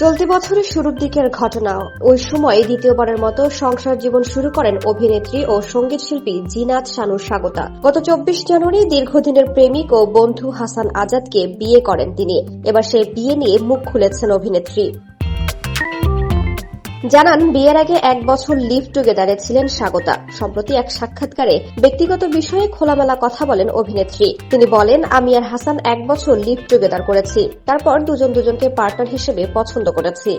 চলতি বছরের শুরুর দিকের ঘটনা। ওই সময় দ্বিতীয়বারের মতো সংসার জীবন শুরু করেন অভিনেত্রী ও সংগীত শিল্পী জিনাত শানু স্বাগতা। গত চব্বিশ জানুয়ারি দীর্ঘদিনের প্রেমিক ও বন্ধু হাসান আজাদকে বিয়ে করেন তিনি। এবার সেই বিয়ে নিয়ে মুখ খুলেছেন অভিনেত্রী। জানান, বিয়ের আগে এক বছর লিভ টুগেদারে ছিলেন স্বাগতা। সম্প্রতি এক সাক্ষাৎকারে ব্যক্তিগত বিষয়ে খোলামেলা কথা বলেন অভিনেত্রী। তিনি বলেন, আমি আর হাসান এক বছর লিভ টুগেদার করেছি। তারপর দুজন দুজনকে পার্টনার হিসেবে পছন্দ করেছি।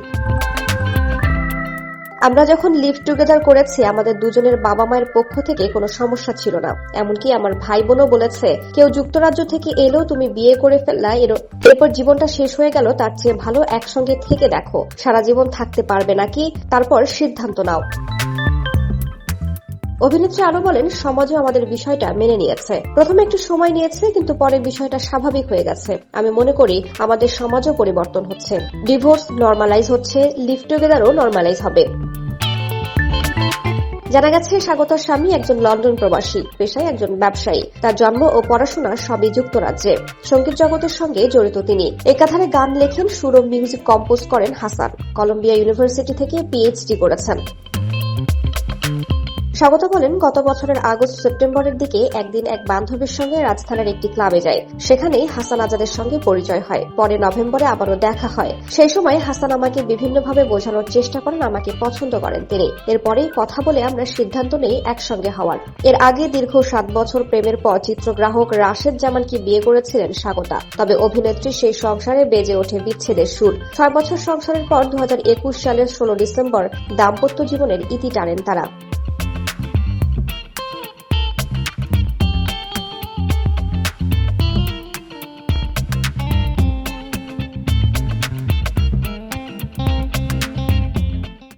আমরা যখন লিভ টুগেদার করেছি, আমাদের দুজনের বাবা মায়ের পক্ষ থেকে কোনো সমস্যা ছিল না। এমনকি আমার ভাই বোনও বলেছে, কেউ যুক্তরাজ্য থেকে এলেও তুমি বিয়ে করে ফেললা, এর- এরপর জীবনটা শেষ হয়ে গেল, তার চেয়ে ভালো একসঙ্গে থেকে দেখো। সারা জীবন থাকতে পারবে নাকি? তারপর সিদ্ধান্ত নাও। অভিনেত্রী আরও বলেন, সমাজও আমাদের বিষয়টা মেনে নিয়েছে। প্রথমে একটু সময় নিয়েছে, কিন্তু পরে বিষয়টা স্বাভাবিক হয়ে গেছে। আমি মনে করি, আমাদের সমাজও পরিবর্তন হচ্ছে। ডিভোর্স নর্মালাইজ হচ্ছে লিভ টুগেদারও নর্মালাইজ হবে। জানা গেছে স্বাগতার স্বামী একজন লন্ডন প্রবাসী, পেশায় একজন ব্যবসায়ী। তার জন্ম ও পড়াশোনা সবই যুক্তরাজ্যে। সংগীত জগতের সঙ্গে জড়িত তিনি। একাধারে গান লেখেন সুর মিউজিক কম্পোজ করেন হাসান। কলম্বিয়া ইউনিভার্সিটি থেকে পিএইচডি করেছেন। স্বাগত বলেন, গত বছরের আগস্ট সেপ্টেম্বরের দিকে একদিন এক বান্ধবীর সঙ্গে রাজধানীর একটি ক্লাবে যায়। সেখানেই হাসান আজাদের সঙ্গে পরিচয় হয়। পরে নভেম্বরে আবারও দেখা হয়। সেই সময় হাসান আমাকে বিভিন্নভাবে বোঝানোর চেষ্টা করেন, আমাকে পছন্দ করেন তিনি। এরপরে কথা বলে আমরা সিদ্ধান্ত নেই একসঙ্গে হওয়ার। এর আগে দীর্ঘ সাত বছর প্রেমের পর চিত্রগ্রাহক রাশেদ জামানকে বিয়ে করেছিলেন স্বাগতা। তবে অভিনেত্রী সেই সংসারে বেজে ওঠে বিচ্ছেদের সুর। ছয় বছর সংসারের পর দু হাজার একুশ সালের ষোলো ডিসেম্বর দাম্পত্য জীবনের ইতি টানেন তারা।